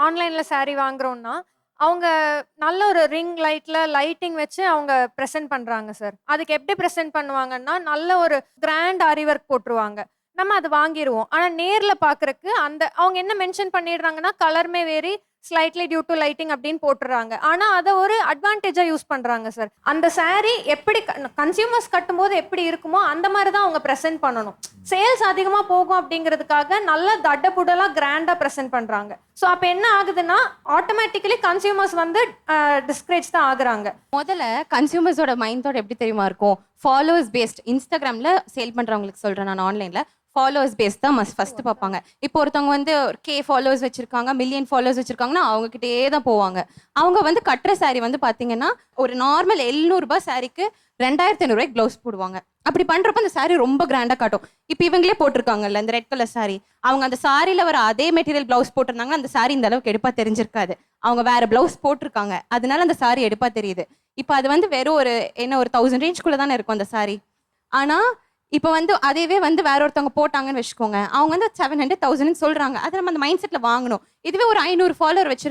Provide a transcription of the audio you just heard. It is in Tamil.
ஆன்லைனில் சாரீ வாங்குறோம்னா அவங்க நல்ல ஒரு ரிங் லைட்டில் லைட்டிங் வச்சு அவங்க ப்ரெசென்ட் பண்ணுறாங்க சார் அதுக்கு எப்படி ப்ரெசென்ட் பண்ணுவாங்கன்னா நல்ல ஒரு கிராண்ட் ஆரி ஒர்க் போட்டுருவாங்க. நம்ம அது வாங்கிடுவோம் ஆனால் நேரில் பார்க்குறக்கு அந்த அவங்க என்ன மென்ஷன் பண்ணிடுறாங்கன்னா கலருமே very slightly due to lighting அப்படின்னு போட்டுறாங்க. ஆனால் அதை ஒரு அட்வான்டேஜாக யூஸ் பண்ணுறாங்க சார் அந்த சாரீ எப்படி கன்சியூமர்ஸ் கட்டும்போது எப்படி இருக்குமோ அந்த மாதிரி தான் அவங்க ப்ரெசென்ட் பண்ணணும். சேல்ஸ் அதிகமாக போகும் அப்படிங்கிறதுக்காக நல்ல தட்டப்புடலா கிராண்டாக ப்ரெசென்ட் பண்ணுறாங்க ஸோ அப்போ என்ன ஆகுதுன்னா ஆட்டோமேட்டிக்கலி கன்சியூமர்ஸ் வந்து டிஸ்கரேஜ் தான் ஆகுறாங்க. முதல்ல கன்சியூமர்ஸோட மைண்ட் தாட் எப்படி தெரியுமா இருக்கும்? ஃபாலோவர்ஸ் பேஸ்ட் இன்ஸ்டாகிராமில் சேல் பண்ணுறவங்களுக்கு சொல்கிறேன் நான் ஆன்லைனில் ஃபாலோவர்ஸ் பேஸ்ட் தான் மஸ்ட் ஃபர்ஸ்ட் பார்ப்பாங்க. இப்போ ஒருத்தவங்க வந்து கே ஃபாலோவர்ஸ் வச்சிருக்காங்க மில்லியன் ஃபாலோவர்ஸ் வச்சிருக்காங்கன்னா அவங்க கிட்டே தான் போவாங்க. அவங்க வந்து கட்டுற saree வந்து பாத்தீங்கன்னா ஒரு நார்மல் எழுநூறுபா சாரிக்கு ரெண்டாயிரத்தி ஐநூறுபாய்க்கு ப்ளவுஸ் போடுவாங்க. அப்படி பண்றப்ப அந்த saree ரொம்ப கிராண்டா காட்டும். இப்போ இவங்களே போட்டிருக்காங்கல்ல இந்த ரெட் கலர் saree. அவங்க அந்த சாரியில வர அதே மெட்டீரியல் ப்ளவுஸ் போட்டிருந்தாங்கன்னா அந்த saree இந்த அளவுக்கு எடுப்பா தெரிஞ்சிருக்காது. அவங்க வேற ப்ளவுஸ் போட்டிருக்காங்க. அதனால அந்த saree எடுப்பா தெரியுது. இப்போ அது வந்து வெறும் ஒரு என்ன ஒரு தௌசண்ட் ரேஞ்சுக்குள்ள தானே இருக்கும் அந்த saree. ஆனா இப்போ வந்து அதேவே வந்து வேற ஒருத்தவங்க போட்டாங்கன்னு வச்சுக்கோங்க. அவங்க வந்து செவன் ஹண்ட்ரட் தௌசண்ட் சொல்றாங்க. அதை நம்ம அந்த மைண்ட் செட்ல வாங்கணும். இதுவே ஒரு ஐநூறு ஃபாலோவர் வச்சிருக்க